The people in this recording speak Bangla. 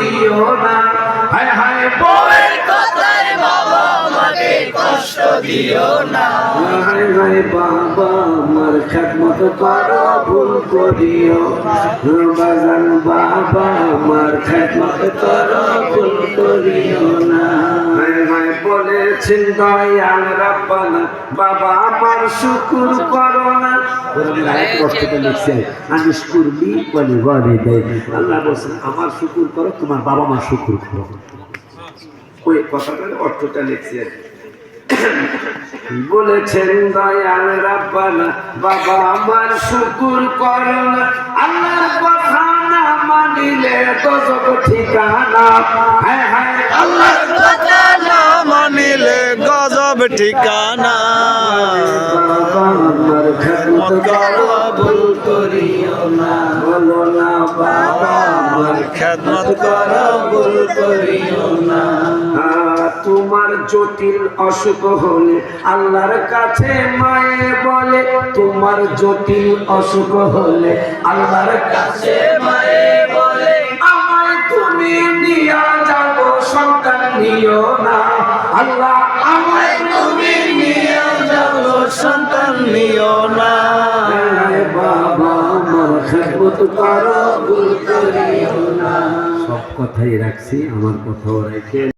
দিও না। হায় হায়, বউয়ের কথায় বাবা মাকে কষ্ট দিও না। হায় হায়, বাবা আমার খেদমত করো, ভুল করিও বাজান বাবা আমার খেদমত করো, ভুল করিও না। বলেছেন, দয়াল রাব্বানা, বাবা আমার শুকুর করো না। আমি করবি বলি বলে দেয় আল্লাহ বলছেন, আমার শুকুর করো, তোমার বাবা মা শুকুর করো। ওই কথাটার অর্থটা লিখছে বলেছেন, দয়াল রাব্বানা, বাবা আমার শুকুর করো না। আল্লাহর কথা না মানিলে গজব ঠিকানা। হ্যাঁ হ্যাঁ মানিলে গজব ঠিকানা। ভুল করিও না বলো না বাবা আমার খেদমত ভুল করিও না তোমার জটিল অসুখ হলে আল্লাহর কাছে মায়ে বলে। তোমার জটিল অসুখ হলে আল্লাহর কাছে মায়ে বলে। আমায় তুমি নিয়া যাব সন্তান নিও না। আল্লাহ নিও না। সব কথাই রাখছি আমার কথাও রেখে